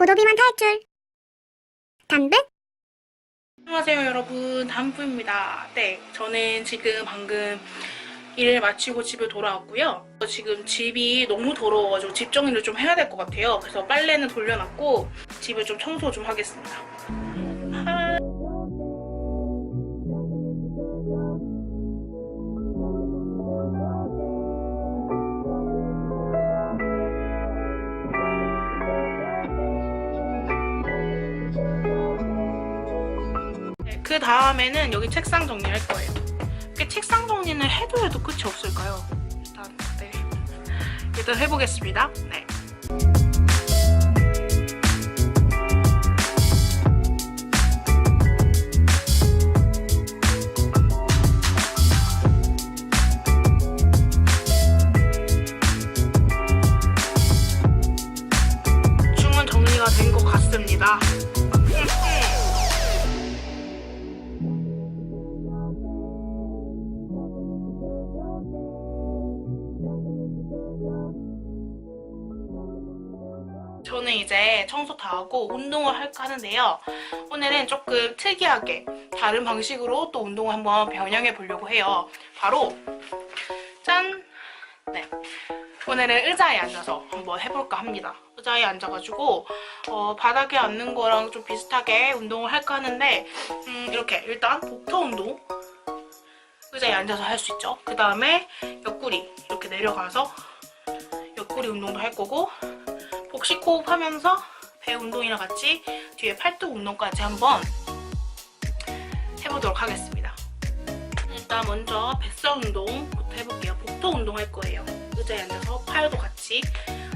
고도비만 탈출. 담배? 안녕하세요 여러분. 담부입니다. 네 저는 지금 방금 일을 마치고 집에 돌아왔고요. 지금 집이 너무 더러워가지고 집 정리를 좀 해야 될 것 같아요. 그래서 빨래는 돌려놨고 집을 좀 청소 좀 하겠습니다 그 다음에는 여기 책상 정리할 거예요. 이렇게 책상 정리는 해도 해도 끝이 없을까요? 일단 네. 일단 해보겠습니다. 네. 주문 정리가 된 것 같습니다. 이제 청소 다 하고 운동을 할까 하는데요. 오늘은 조금 특이하게 다른 방식으로 또 운동을 한번 변형해 보려고 해요. 바로 짠! 네. 오늘은 의자에 앉아서 한번 해볼까 합니다. 의자에 앉아가지고 어, 바닥에 앉는 거랑 좀 비슷하게 운동을 할까 하는데 음, 이렇게 일단 복터 운동 의자에 앉아서 할 수 있죠. 그 다음에 옆구리 이렇게 내려가서 옆구리 운동도 할 거고 복식 호흡하면서 배 운동이랑 같이 뒤에 팔뚝 운동까지 한번 해보도록 하겠습니다. 일단 먼저 뱃살 운동부터 해볼게요. 복터 운동 할 거예요. 의자에 앉아서 팔도 같이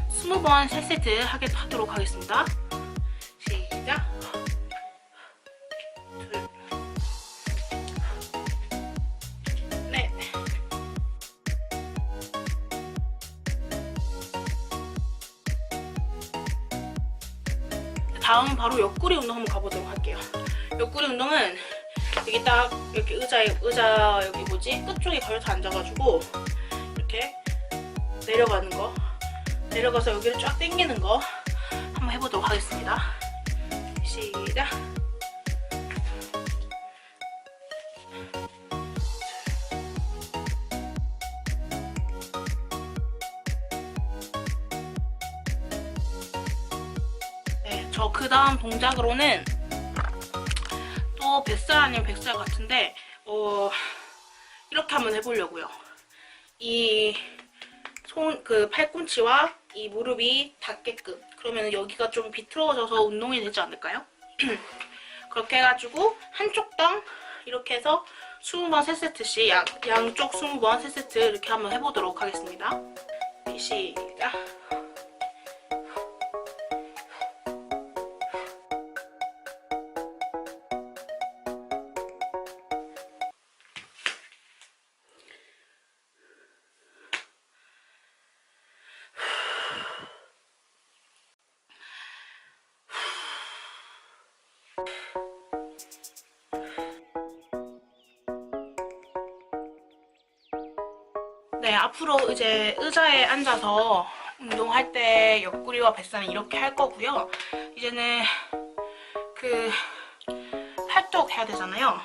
20번 3세트 하게 하도록 하겠습니다. 다음 바로 옆구리 운동 한번 가보도록 할게요. 옆구리 운동은 여기 딱 이렇게 의자에 의자 여기 뭐지 끝 쪽에 걸려서 앉아가지고 이렇게 내려가는 거 내려가서 여기를 쫙 당기는 거 한번 해보도록 하겠습니다. 시작. 저 그 다음 동작으로는 또 뱃살 아니면 백살 같은데 어 이렇게 한번 해보려고요. 이 손 그 팔꿈치와 이 무릎이 닿게끔 그러면 여기가 좀 비틀어져서 운동이 되지 않을까요? 그렇게 해가지고 한쪽당 이렇게 해서 20번 3세트씩 양, 양쪽 20번 3세트 이렇게 한번 해보도록 하겠습니다. 시작! 네, 앞으로 이제 의자에 앉아서 운동할 때 옆구리와 뱃살은 이렇게 할 거고요. 이제는 그 팔뚝 해야 되잖아요.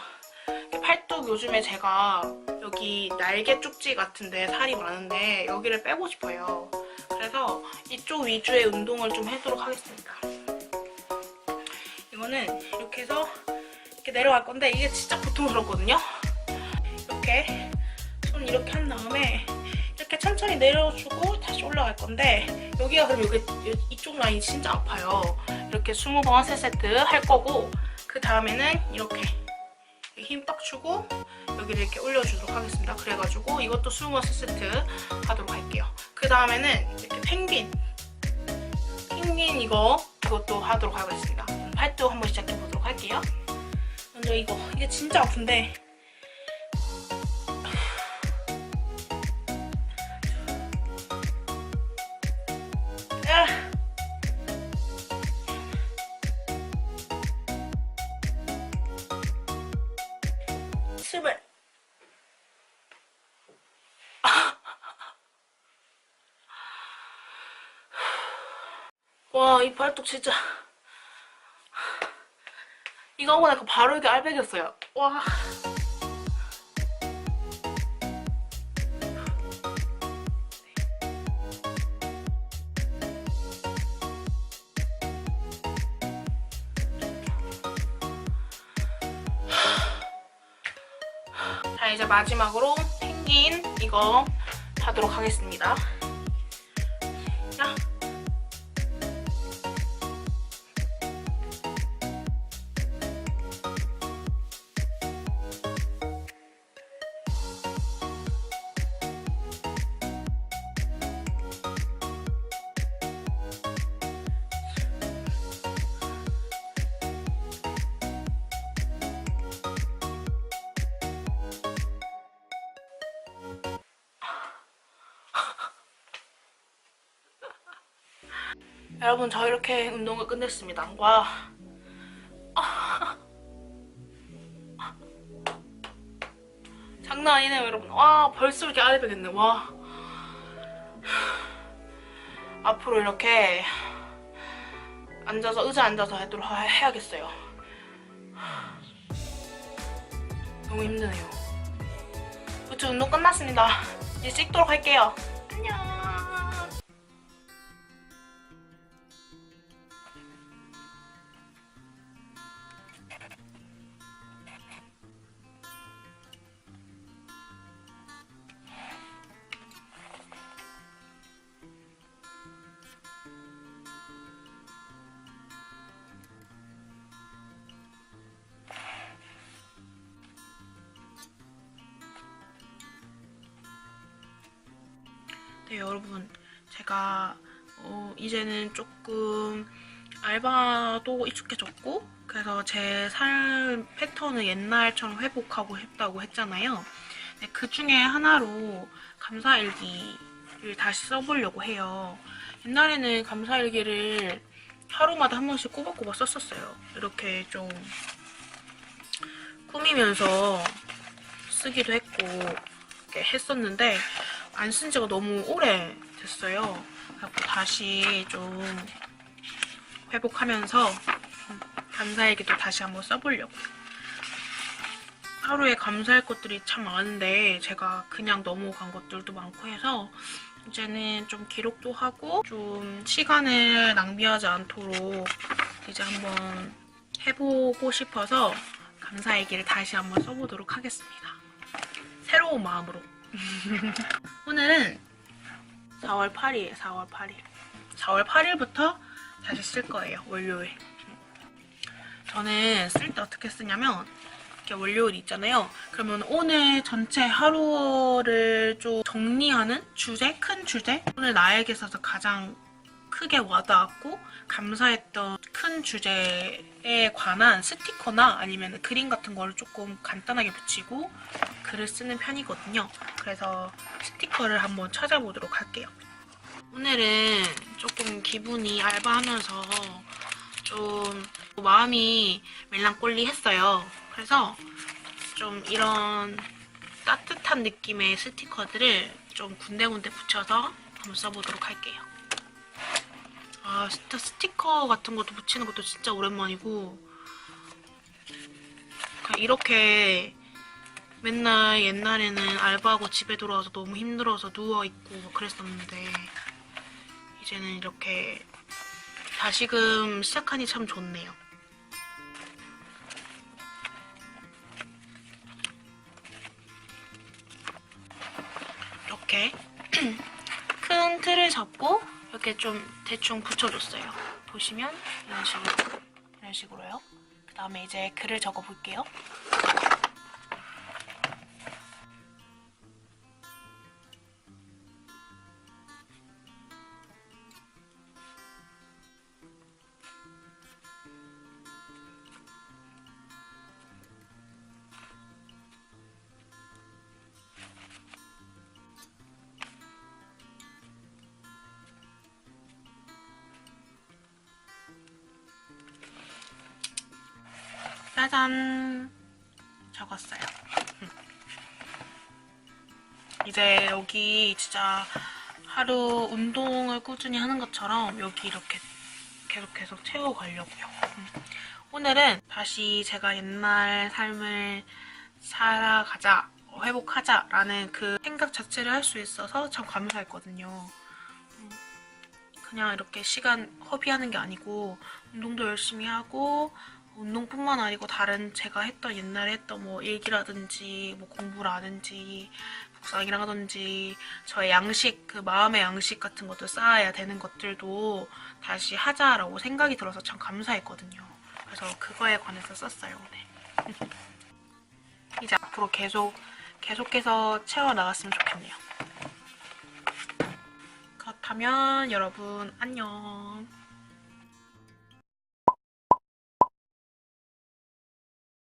팔뚝 요즘에 제가 여기 날개 쪽지 같은데 살이 많은데 여기를 빼고 싶어요. 그래서 이쪽 위주의 운동을 좀 해도록 하겠습니다. 이거는 이렇게 해서 이렇게 내려갈 건데 이게 진짜 고통스럽거든요. 이렇게 손 이렇게 한 다음에 이렇게 천천히 내려주고 다시 올라갈 건데 여기가 그럼 여기 이쪽 라인이 진짜 아파요. 이렇게 20번 3세트 할 거고 그 다음에는 이렇게 힘 빡 주고 여기를 이렇게 올려주도록 하겠습니다. 그래가지고 이것도 20번 3세트 하도록 할게요. 그 다음에는 이렇게 펭귄 펭귄 이거 이것도 하도록 하겠습니다. 팔뚝 한번 시작해 보도록 할게요. 먼저 이거 이게 진짜 아픈데 아. 스물 와, 이 발톱 진짜 이거 하고 나니까 바로 이렇게 알배겼어요. 와. 자 이제 마지막으로 펭귄 이거 하도록 하겠습니다. 자. 여러분 저 이렇게 운동을 끝냈습니다. 와. 장난 아니네요 여러분. 와 벌써 이렇게 알이 배겠네. 와. 앞으로 이렇게 앉아서 의자 앉아서 하도록 하- 해야겠어요. 너무 힘드네요. 그쵸 운동 끝났습니다. 이제 씻도록 할게요. 네, 여러분. 제가 어, 이제는 조금 알바도 익숙해졌고 그래서 제 삶 패턴을 옛날처럼 회복하고 싶다고 했잖아요. 네, 그 중에 하나로 감사일기를 다시 써보려고 해요. 옛날에는 감사일기를 하루마다 한 번씩 꼬박꼬박 썼었어요. 이렇게 좀 꾸미면서 쓰기도 했고 했었는데 안 쓴 지가 너무 오래 됐어요. 그래서 다시 좀 회복하면서 감사일기도 다시 한번 써보려고. 하루에 감사할 것들이 참 많은데 제가 그냥 넘어간 것들도 많고 해서 이제는 좀 기록도 하고 좀 시간을 낭비하지 않도록 이제 한번 해보고 싶어서 감사일기를 다시 한번 써보도록 하겠습니다. 새로운 마음으로. 오늘은 4월 8일, 4월 8일. 4월 8일부터 다시 쓸 거예요, 월요일. 저는 쓸 때 어떻게 쓰냐면, 이렇게 월요일 있잖아요. 그러면 오늘 전체 하루를 좀 정리하는 주제, 큰 주제? 오늘 나에게 있어서 가장 크게 와닿았고, 감사했던 큰 주제에 관한 스티커나 아니면 그림 같은 거를 조금 간단하게 붙이고 글을 쓰는 편이거든요. 그래서 스티커를 한번 찾아보도록 할게요. 오늘은 조금 기분이 알바하면서 좀 마음이 멜랑꼴리했어요. 그래서 좀 이런 따뜻한 느낌의 스티커들을 좀 군데군데 붙여서 한번 써보도록 할게요. 아 진짜 스티커 같은 것도 붙이는 것도 진짜 오랜만이고 그냥 이렇게 맨날 옛날에는 알바하고 집에 돌아와서 너무 힘들어서 누워있고 막 그랬었는데 이제는 이렇게 다시금 시작하니 참 좋네요. 이렇게 큰 틀을 잡고 이렇게 좀 대충 붙여줬어요. 보시면 이런 식으로 이런 식으로요. 그 다음에 이제 글을 적어 볼게요. 짜잔 적었어요. 이제 여기 진짜 하루 운동을 꾸준히 하는 것처럼 여기 이렇게 계속 계속 채워가려고요. 음. 오늘은 다시 제가 옛날 삶을 살아가자, 어, 회복하자 라는 그 생각 자체를 할 수 있어서 참 감사했거든요. 음, 그냥 이렇게 시간 허비하는 게 아니고 운동도 열심히 하고 운동뿐만 아니고 다른 제가 했던 옛날에 했던 뭐 일기라든지 뭐 공부라든지 묵상이라든지 저의 양식 그 마음의 양식 같은 것도 쌓아야 되는 것들도 다시 하자라고 생각이 들어서 참 감사했거든요. 그래서 그거에 관해서 썼어요 오늘. 이제 앞으로 계속 계속해서 채워 나갔으면 좋겠네요. 그렇다면 여러분 안녕.